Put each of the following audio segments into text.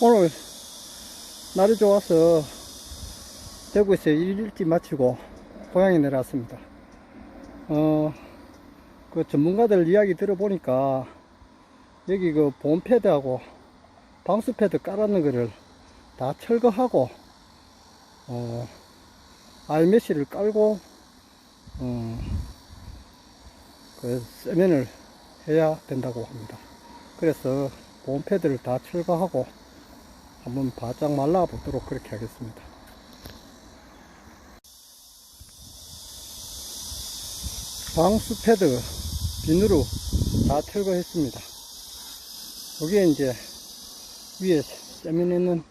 오늘 날이 좋아서 대구에서 일 일찍 마치고 고향에 내려왔습니다. 어, 그 전문가들 이야기 들어보니까 여기 그 보온 패드하고 방수 패드 깔아놓은 거를 다 철거하고 어, 알메시를 깔고 어, 그 세면을 해야 된다고 합니다. 그래서 보온 패드를 다 철거하고 한번 바짝 말라 보도록 그렇게 하겠습니다. 방수 패드 비누로 다 철거했습니다. 여기에 이제 위에 세면 있는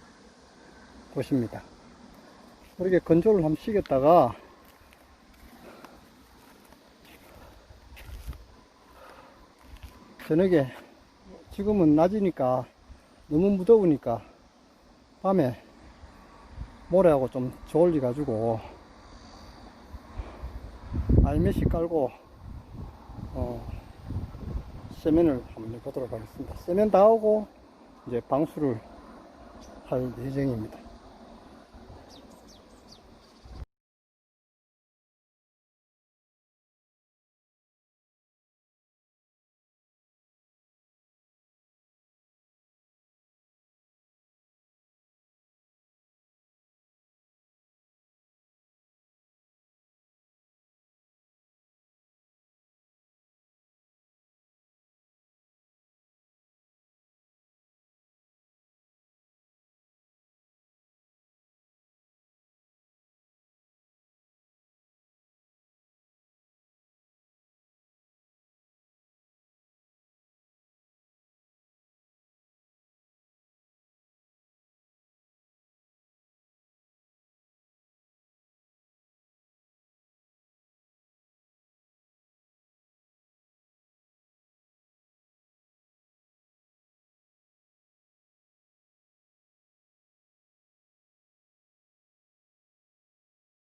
곳입니다. 이렇게 건조를 한번 시켰다가 저녁에 지금은 낮이니까 너무 무더우니까 밤에 모래하고 좀 저울리 가지고 알메시 깔고 어, 세면을 한번 해보도록 하겠습니다. 세면 다 하고 이제 방수를 할 예정입니다.